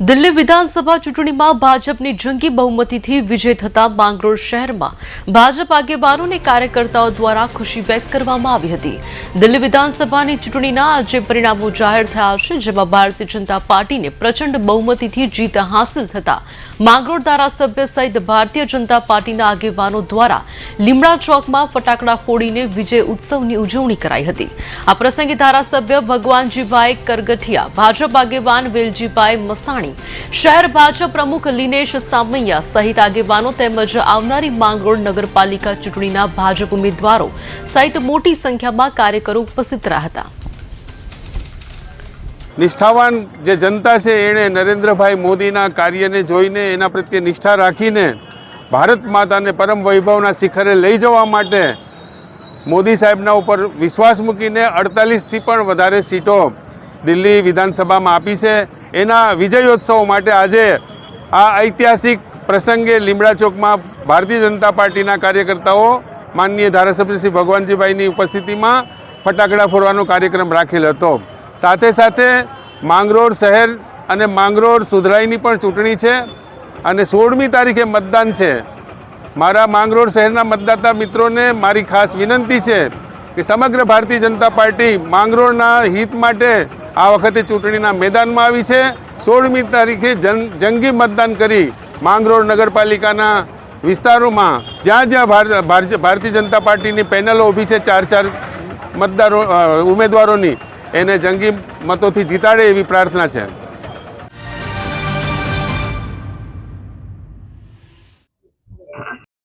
દિલ્હી વિધાનસભા ચૂંટણીમાં ભાજપની જંગી બહુમતીથી વિજય થતા માંગરોળ શહેરમાં ભાજપ આગેવાનો અને કાર્યકર્તાઓ દ્વારા ખુશી વ્યક્ત કરવામાં આવી હતી. દિલ્હી વિધાનસભાની ચૂંટણીના આજે પરિણામો જાહેર થયા છે, જેમાં ભારતીય જનતા પાર્ટીને પ્રચંડ બહુમતીથી જીત હાંસલ થતા માંગરોળ ધારાસભ્ય સહિત ભારતીય જનતા પાર્ટીના આગેવાનો દ્વારા લીમડા ચોકમાં ફટાકડા ફોડીને વિજય ઉત્સવની ઉજવણી કરાઈ હતી. આ પ્રસંગે ધારાસભ્ય ભગવાનજીભાઈ કરગઠિયા, ભાજપ આગેવાન વેલજીભાઈ મસાણી શહેર ભાજપ પ્રમુખ લિનેશ સામૈયા સહિત આગેવાનો તેમજ આવનારી માંગરોળ નગરપાલિકા ચૂંટણીના ભાજપ ઉમેદવારો સહિત મોટી સંખ્યામાં કાર્યકરો ઉપસ્થિત રહ્યા હતા. નિષ્ઠાવાન જે જનતા છે, એણે નરેન્દ્રભાઈ મોદીના કાર્યને જોઈને એના પ્રત્યે નિષ્ઠા રાખીને ભારત માતાને પરમ વૈભવના શિખરે લઈ જવા માટે મોદી સાહેબના ઉપર વિશ્વાસ મૂકીને અડતાલીસથી પણ વધારે સીટો દિલ્હી વિધાનસભામાં આપી છે. એના વિજયોત્સવ માટે આજે આ ઐતિહાસિક પ્રસંગે લીમડા ચોકમાં ભારતીય જનતા પાર્ટીના કાર્યકર્તાઓ, માનનીય ધારાસભ્ય શ્રી ભગવાનજીભાઈની ઉપસ્થિતિમાં ફટાકડા ફોડવાનો કાર્યક્રમ રાખેલ હતો. સાથે સાથે માંગરોળ શહેર અને માંગરોળ સુધરાઈની પણ ચૂંટણી છે અને સોળમી તારીખે મતદાન છે. મારા માંગરોળ શહેરના મતદાતા મિત્રોને મારી ખાસ વિનંતી છે કે સમગ્ર ભારતીય જનતા પાર્ટી માંગરોળના હિત માટે આ વખતે ચૂંટણીના મેદાનમાં આવી છે. સોળમી તારીખે જન, જંગી મતદાન કરી માંગરોળ નગરપાલિકાના વિસ્તારોમાં જ્યાં જ્યાં ભાર- ભાર- ભારતીય જનતા પાર્ટીની પેનલો ઊભી છે, ચાર ચાર મતદારો ઉમેદવારોની. એને જંગી મતોથી જીતાડે એવી પ્રાર્થના છે.